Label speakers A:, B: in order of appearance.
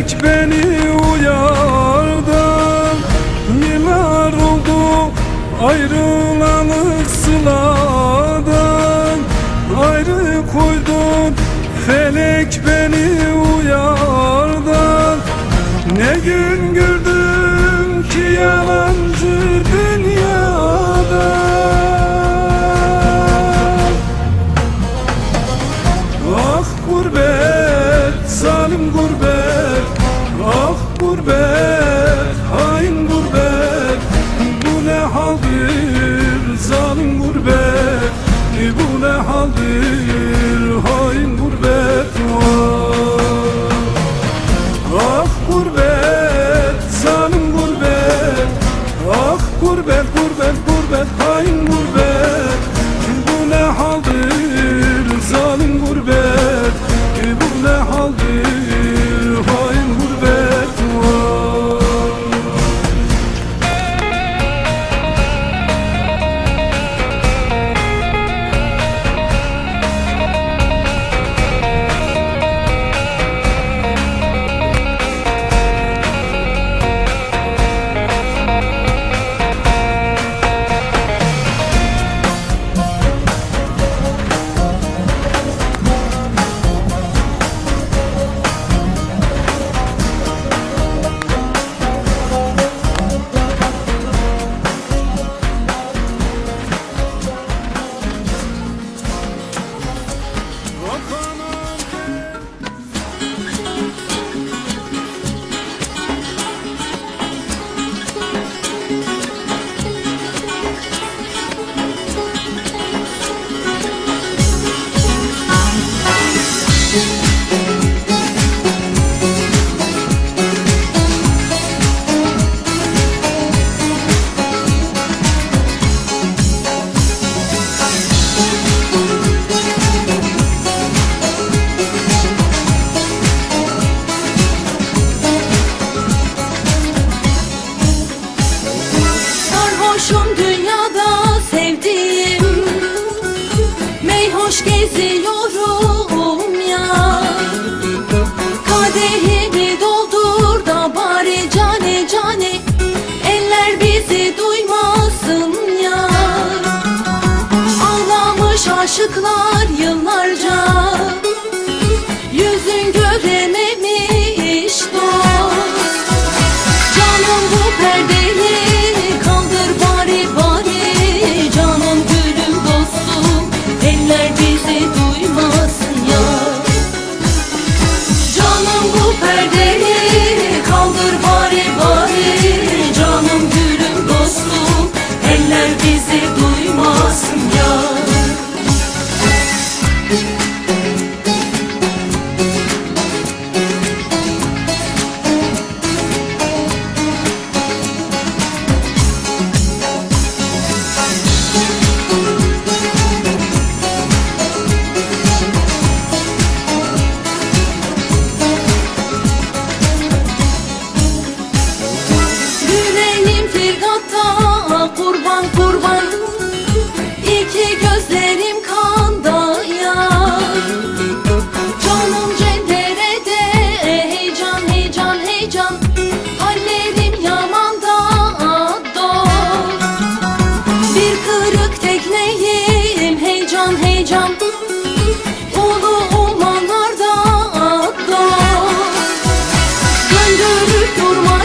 A: Tek beni uyardan Yıllar oldu? Ayrılalı sılar will 좀 들. kurban kurban İki gözlerim kanda ya Canım cenderede heyecan heyecan heyecan Hallerim yamanda do Bir kırık tekneyim heyecan heyecan Ulu umanlarda do Döndürüp durma